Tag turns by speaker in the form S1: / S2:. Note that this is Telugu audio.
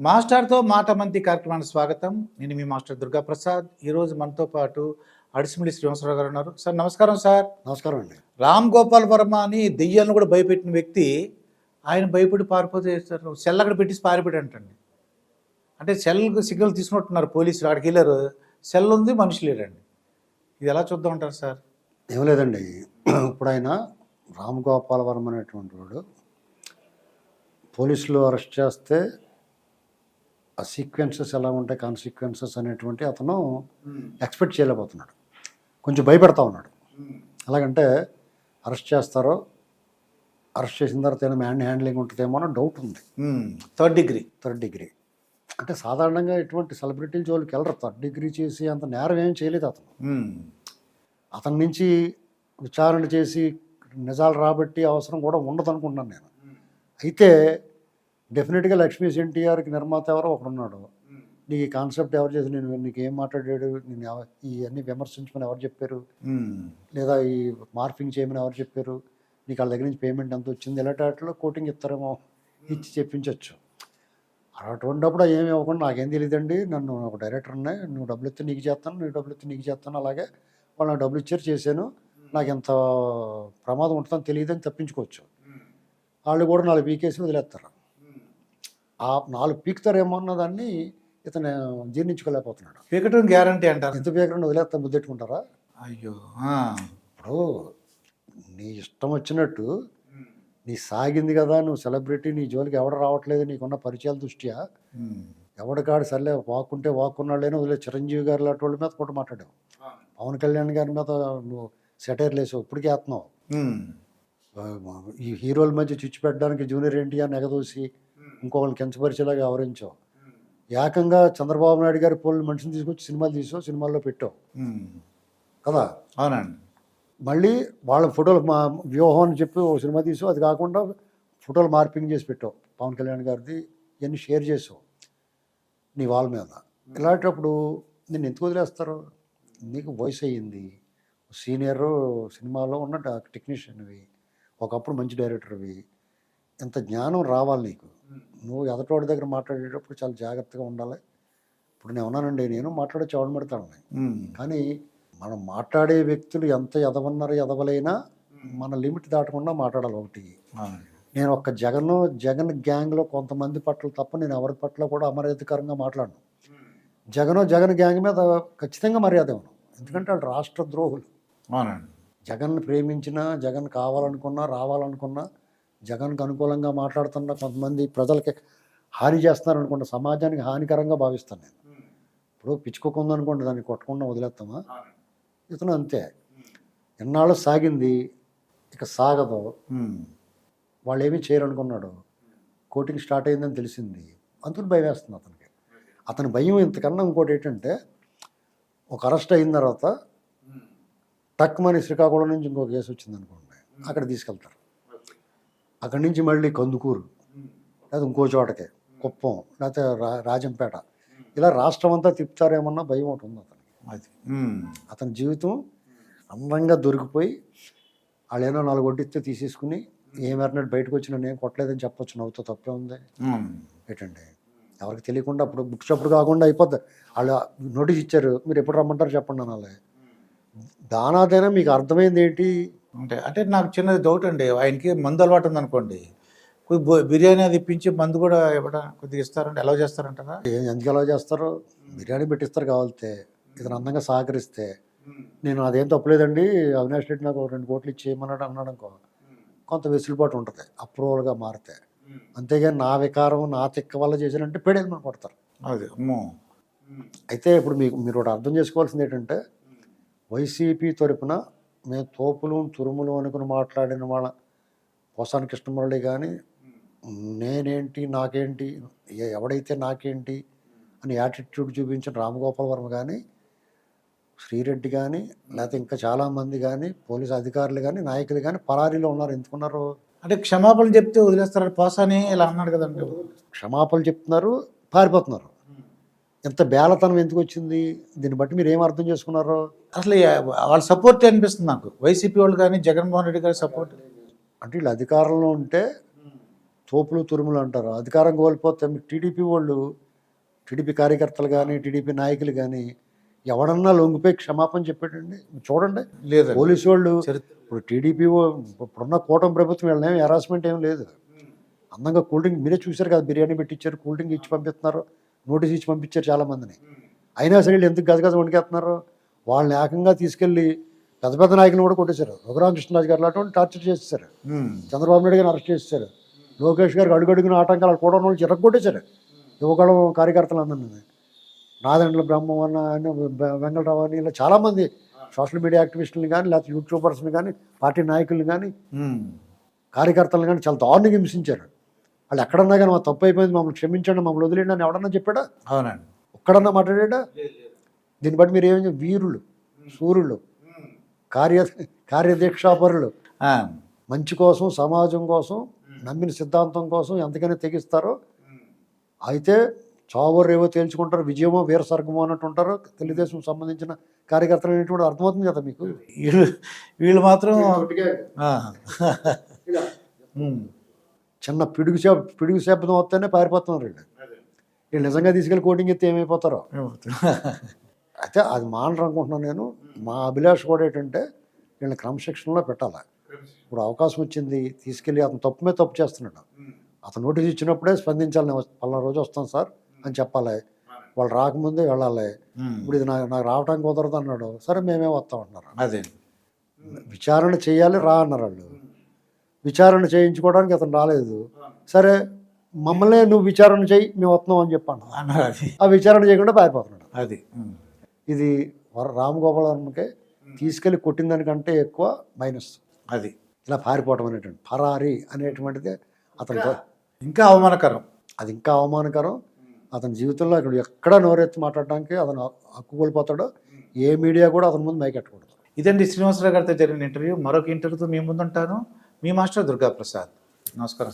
S1: మాస్టర్తో మాట మంతి కార్యక్రమానికి స్వాగతం. నేను మీ మాస్టర్ దుర్గా ప్రసాద్ ఈరోజు మనతో పాటు అడిసిమిలి శ్రీనివాసరావు గారు ఉన్నారు. సార్ నమస్కారం సార్.
S2: నమస్కారం అండి.
S1: రామ్ గోపాల్ వర్మ అని దెయ్యాలను కూడా భయపెట్టిన వ్యక్తి ఆయన భయపడి పారిపోతే సార్ సెల్ అక్కడ పెట్టేసి పారిపోయాడు అంటండి అంటే సెల్ సిగ్నల్ తీసుకున్నట్టున్నారు పోలీసులు. అక్కడికి వెళ్ళారు. సెల్ ఉంది మనిషి లేడండి. ఇది ఎలా చూద్దాం అంటారు సార్?
S2: ఏం లేదండి. ఇప్పుడు ఆయన రామ్ గోపాల్ వర్మ అనేటువంటి వాడు పోలీసులు అరెస్ట్ చేస్తే ఆ సీక్వెన్సెస్ ఎలా ఉంటాయి కాన్సిక్వెన్సెస్ అనేటువంటి అతను ఎక్స్పెక్ట్ చేయలేకపోతున్నాడు. కొంచెం భయపెడతా ఉన్నాడు. ఎలాగంటే అరెస్ట్ చేస్తారో అరెస్ట్ చేసిన తర్వాత ఏమైనా మ్యాన్ హ్యాండ్లింగ్ ఉంటుందేమో అని డౌట్ ఉంది.
S1: థర్డ్ డిగ్రీ
S2: థర్డ్ డిగ్రీ అంటే సాధారణంగా ఇటువంటి సెలబ్రిటీల జోలికి వెళ్ళరు. థర్డ్ డిగ్రీ చేసి అంత నేరం ఏం చేయలేదు అతను. అతని నుంచి విచారణ చేసి నిజాలు రాబట్టి అవసరం కూడా ఉండదు అనుకుంటున్నాను నేను అయితే డెఫినెట్గా లక్ష్మీ ఎన్టీఆర్కి నిర్మాత ఎవరో ఒకడున్నాడు నీకు ఈ కాన్సెప్ట్ ఎవరు చేసి నేను నీకు ఏం మాట్లాడాడు? నేను అన్ని విమర్శించమని ఎవరు చెప్పారు? లేదా ఈ మార్ఫింగ్ చేయమని ఎవరు చెప్పారు? నీకు వాళ్ళ దగ్గర నుంచి పేమెంట్ ఎంత వచ్చింది? ఇలాంటి వాటిలో కోటింగ్ ఇస్తారేమో ఇచ్చి చెప్పించవచ్చు అటువంటిప్పుడు ఏమి ఇవ్వకుండా నాకేం తెలియదండి నన్ను ఒక డైరెక్టర్ ఉన్నాయి. నువ్వు డబ్బులు ఇస్తే నీకు చేస్తాను. నువ్వు డబ్బులు ఇస్తే నీకు చేస్తాను. అలాగే వాళ్ళు నాకు డబ్బులు ఇచ్చారు చేశాను. నాకు ఎంత ప్రమాదం ఉంటుందని తెలియదని తప్పించుకోవచ్చు. వాళ్ళు కూడా నాలుగు పీకేసి వదిలేస్తారు. ఆ నాలుగు పీకుతారేమో అన్న దాన్ని ఇతను జీర్ణించుకోలేకపోతున్నాడు.
S1: పీకటం గ్యారంటీ అంటారు.
S2: ఎంత పీకకుండా వదిలేస్తా ముద్దెట్టుకుంటారా?
S1: అయ్యో
S2: ఇప్పుడు నీ ఇష్టం వచ్చినట్టు నీ సాగింది కదా నువ్వు సెలబ్రిటీ నీ జోలికి ఎవడ రావట్లేదు నీకున్న పరిచయాల దృష్ట్యా? ఎవడికాడు సర్లే వాక్కుంటే వాక్కున్నాళ్ళేనో వదిలే చిరంజీవి గారి లాంటి వాళ్ళ మీద కూడా మాట్లాడావు. పవన్ కళ్యాణ్ గారి మీద నువ్వు సెటైర్ లేసావు ఇప్పటికే వేస్తున్నావు. ఈ హీరోల మధ్య చిచ్చు పెట్టడానికి జూనియర్ ఎన్టీఆర్ ఎగదోసి ఇంకొకరిని కించపరిచేలాగా వ్యవహరించావు. ఏకంగా చంద్రబాబు నాయుడు గారి పోలిన మనిషిని తీసుకొచ్చి సినిమాలు తీసావు సినిమాల్లో పెట్టావు. కదా?
S1: అవునండి.
S2: మళ్ళీ వాళ్ళ ఫోటోలు మా వ్యూహం అని చెప్పి ఓ సినిమా తీసావు అది కాకుండా ఫోటోలు మార్పింగ్ చేసి పెట్టావు. పవన్ కళ్యాణ్ గారిది ఇవన్నీ షేర్ చేసావు. నీ వాళ్ళ మీద. ఇలాంటప్పుడు నేను ఎందుకు వదిలేస్తారు? నీకు వయసు అయ్యింది. సీనియర్ సినిమాలో ఉన్న టెక్నీషియన్వి ఒకప్పుడు మంచి డైరెక్టర్వి. ఇంత జ్ఞానం రావాలి నీకు. నువ్వు ఎదటోడి దగ్గర మాట్లాడేటప్పుడు చాలా జాగ్రత్తగా ఉండాలి. ఇప్పుడు నేను ఉన్నానండి నేను మాట్లాడే చవడ పెడతాను కానీ మనం మాట్లాడే వ్యక్తులు ఎంత ఎదవన్నారు ఎదవలైనా మన లిమిట్ దాటకుండా మాట్లాడాలి ఒకటి. నేను ఒక్క జగన్ జగన్ గ్యాంగ్లో కొంతమంది పట్ల తప్ప నేను ఎవరి పట్ల కూడా అమర్యాదకరంగా మాట్లాడను. జగన్ జగన్ గ్యాంగ్ మీద ఖచ్చితంగా మర్యాద ఇవ్వను. ఎందుకంటే వాళ్ళు రాష్ట్ర ద్రోహులు. జగన్ ప్రేమించినా జగన్ కావాలనుకున్నా రావాలనుకున్నా జగన్కి అనుకూలంగా మాట్లాడుతున్న కొంతమంది ప్రజలకి హాని చేస్తున్నారు అనుకుంటా సమాజానికి హానికరంగా భావిస్తాను నేను. ఇప్పుడు పిచ్చుకోకుండా అనుకోండి దాన్ని కొట్టకుండా వదిలేస్తామా? ఇతను అంతే. ఎన్నాళ్ళు సాగింది ఇక సాగదు. వాళ్ళు ఏమీ చేయరనుకున్నాడు. కోటింగ్ స్టార్ట్ అయిందని తెలిసింది. అందుకు భయం వేస్తుంది అతనికి. అతని భయం ఇంతకన్నా ఇంకోటి ఏంటంటే ఒక అరెస్ట్ అయిన తర్వాత టక్ మని శ్రీకాకుళం నుంచి ఇంకో కేసు వచ్చింది అనుకోండి అక్కడ తీసుకెళ్తారు. అక్కడి నుంచి మళ్ళీ కందుకూరు. లేదా ఇంకో చోటకి కుప్పం లేకపోతే రా రాజంపేట. ఇలా రాష్ట్రం అంతా తిప్పుతారేమన్నా భయం ఒకటి ఉంది అతనికి.
S1: అది.
S2: అతని జీవితం అందంగా దొరికిపోయి వాళ్ళు ఏదో నాలుగు వడ్డిస్తే తీసేసుకుని ఏమన్నట్టు బయటకు వచ్చిన నేను కొట్టలేదని చెప్పొచ్చు నవ్వుతో తప్పే ఉంది. ఏంటండి? ఎవరికి తెలియకుండా అప్పుడు బుక్స్ అప్పుడు కాకుండా అయిపోద్ది. వాళ్ళు నోటీస్ ఇచ్చారు మీరు ఎప్పుడు రమ్మంటారు చెప్పండి అనాలి. దానాదైనా మీకు అర్థమైంది ఏంటి?
S1: అంటే అంటే నాకు చిన్నది డౌట్ అండి. ఆయనకి మందు అలవాటు ఉందనుకోండి. బిర్యానీ అది ఇప్పించి మందు కూడా ఇవ్వడం కొద్దిగా ఇస్తారంటే ఎలా చేస్తారంటారా?
S2: ఏ- ఎందుకు ఎలా చేస్తారు? బిర్యానీ పెట్టిస్తారు కావాలితే. ఇతను అందంగా సహకరిస్తే. నేను అదేం తప్పలేదండి. అవినాష్ రెడ్డి నాకు రెండు కోట్లు ఇచ్చేయమన్నాడు అన్నాడు అనుకో. కొంత వెసులుబాటు ఉంటుంది. అప్రూవల్గా మారితే. అంతేగాని నా వికారం నా తిక్క వల్ల చేశానంటే పెడేది మనం కొడతారు.
S1: అది అమ్మో.
S2: అయితే ఇప్పుడు మీకు మీరు ఒకటి అర్థం చేసుకోవాల్సింది ఏంటంటే వైసీపీ తరపున మేము తోపులు తురుములు అనుకుని మాట్లాడిన వాళ్ళ. పోసాని కృష్ణమురళి కానీ నేనేంటి నాకేంటి ఎవడైతే నాకేంటి అని యాటిట్యూడ్ చూపించిన రామగోపాల్ వర్మ కానీ శ్రీరెడ్డి కానీ లేకపోతే ఇంకా చాలామంది కానీ పోలీస్ అధికారులు కానీ నాయకులు కానీ పరారీలో ఉన్నారు. ఎందుకున్నారు?
S1: అంటే క్షమాపణ చెప్తే వదిలేస్తారు? పోసాని ఇలా అన్నాడు కదండి.
S2: క్షమాపణలు చెప్తున్నారు పారిపోతున్నారు. ఎంత బేలతనం ఎందుకు వచ్చింది? దీన్ని బట్టి మీరు ఏం అర్థం చేసుకున్నారు?
S1: అసలు ఏ- వాళ్ళ సపోర్ట్ అనిపిస్తుంది నాకు. వైసీపీ వాళ్ళు కానీ జగన్మోహన్ రెడ్డి గారి సపోర్ట్
S2: అంటే వీళ్ళు అధికారంలో ఉంటే తోపులు తురుములు అంటారు. అధికారం కోల్పోతే టీడీపీ వాళ్ళు టీడీపీ కార్యకర్తలు కానీ టీడీపీ నాయకులు కానీ ఎవడన్నా లొంగిపోయి క్షమాపణ చెప్పాడండి చూడండి.
S1: లేదండి.
S2: పోలీసు వాళ్ళు ఇప్పుడు టీడీపీ ఇప్పుడున్న కూటమి ప్రభుత్వం వీళ్ళని హెరాస్మెంట్ ఏం లేదు. అందంగా కూల్ డ్రింక్ మీరే చూశారు కదా బిర్యానీ పెట్టించారు కూల్ డ్రింక్ ఇచ్చి పంపిస్తున్నారు నోటీస్ ఇచ్చి పంపించారు చాలా మందిని అయినా సరే వీళ్ళు ఎందుకు గజగజ వణికేస్తున్నారు? వాళ్ళని ఏకంగా తీసుకెళ్ళి పెద్ద పెద్ద నాయకులను కూడా కొట్టేశారు. రఘురామకృష్ణరాజు గారు అటువంటి టార్చర్ చేసేసారు. చంద్రబాబు నాయుడు గారిని అరెస్ట్ చేసేసారు లోకేష్ గారికి అడుగడుగున ఆటంకాలు కూడా వాళ్ళు చిరగొట్టేశారు యువగళం కార్యకర్తలు అందరినీ నాదండ్ల బ్రహ్మవన్న అని వెంకటరావు అని ఇలా చాలామంది సోషల్ మీడియా యాక్టివిస్టులను కానీ లేకపోతే యూట్యూబర్స్ని కానీ పార్టీ నాయకుల్ని కానీ. కార్యకర్తలను కానీ చాలా దారుణంగా హింసించారు. వాళ్ళు ఎక్కడన్నా కానీ మా తప్పు అయిపోయింది మమ్మల్ని క్షమించండి మమ్మల్ని వదిలేండి అని ఎవడన్నా చెప్పాడా?
S1: అవునండి.
S2: ఒక్కడన్నా మాట్లాడాడా? దీన్ని బట్టి మీరు ఏమైంది వీరులు సూర్యులు కార్య కార్యదీక్షాపరులు
S1: ఆ.
S2: మంచి కోసం సమాజం కోసం నమ్మిన సిద్ధాంతం కోసం ఎంతకైనా తెగిస్తారో అయితే చావో రేవో తేల్చుకుంటారు విజయమో వీర స్వర్గమో అన్నట్టు ఉంటారు తెలుగుదేశం సంబంధించిన కార్యకర్తలు అనేటువంటి అర్థమవుతుంది కదా మీకు?
S1: వీళ్ళు వీళ్ళు మాత్రం.
S2: చిన్న పిడుగు శబ్ పిడుగు శబ్దం వస్తేనే పారిపోతున్నారు వీళ్ళు. వీళ్ళు నిజంగా తీసుకెళ్ళి కోటింగ్ ఎత్తే ఏమైపోతారో? అయితే అది మానరు అనుకుంటున్నాను నేను. మా అభిలాష కూడా ఏంటంటే వీళ్ళని క్రమశిక్షణలో పెట్టాలి. ఇప్పుడు అవకాశం వచ్చింది తీసుకెళ్ళి అతను తప్పు మీద తప్పు చేస్తున్నాడు. అతను నోటీస్ ఇచ్చినప్పుడే స్పందించాలి నేను పలానా రోజు వస్తాను సార్ అని చెప్పాలి. వాళ్ళు రాకముందే వెళ్ళాలి. ఇప్పుడు ఇది నాకు నాకు రావడానికి కుదరదు అన్నాడు. సరే మేమే వస్తాం అంటున్నారు
S1: అదే.
S2: విచారణ చేయాలి రా అన్నారు వాళ్ళు. విచారణ చేయించుకోవడానికి అతను రాలేదు. సరే మమ్మల్ని నువ్వు విచారణ చేయి మేము వస్తున్నాం అని చెప్పాను ఆ విచారణ చేయకుండా పారిపోతున్నాడు.
S1: అది.
S2: ఇది వర రామ్ గోపాల్ వర్మకే తీసుకెళ్ళి కొట్టిన దానికంటే ఎక్కువ మైనస్
S1: అది.
S2: ఇలా పారిపోవటం అనేటువంటి పరారి అనేటువంటిది అతని
S1: ఇంకా అవమానకరం.
S2: అది ఇంకా అవమానకరం. అతని జీవితంలో ఇక్కడ ఎక్కడా నోరెత్తి మాట్లాడడానికి అతను హక్కు కోల్పోతాడో ఏ మీడియా కూడా అతని ముందు మైకెట్టకూడదు
S1: ఇదండి శ్రీనివాసరావు గారితో జరిగిన ఇంటర్వ్యూ. మరొక ఇంటర్వ్యూతో మీ ముందుంటాను. మీ మాస్టర్ దుర్గా ప్రసాద్ నమస్కారం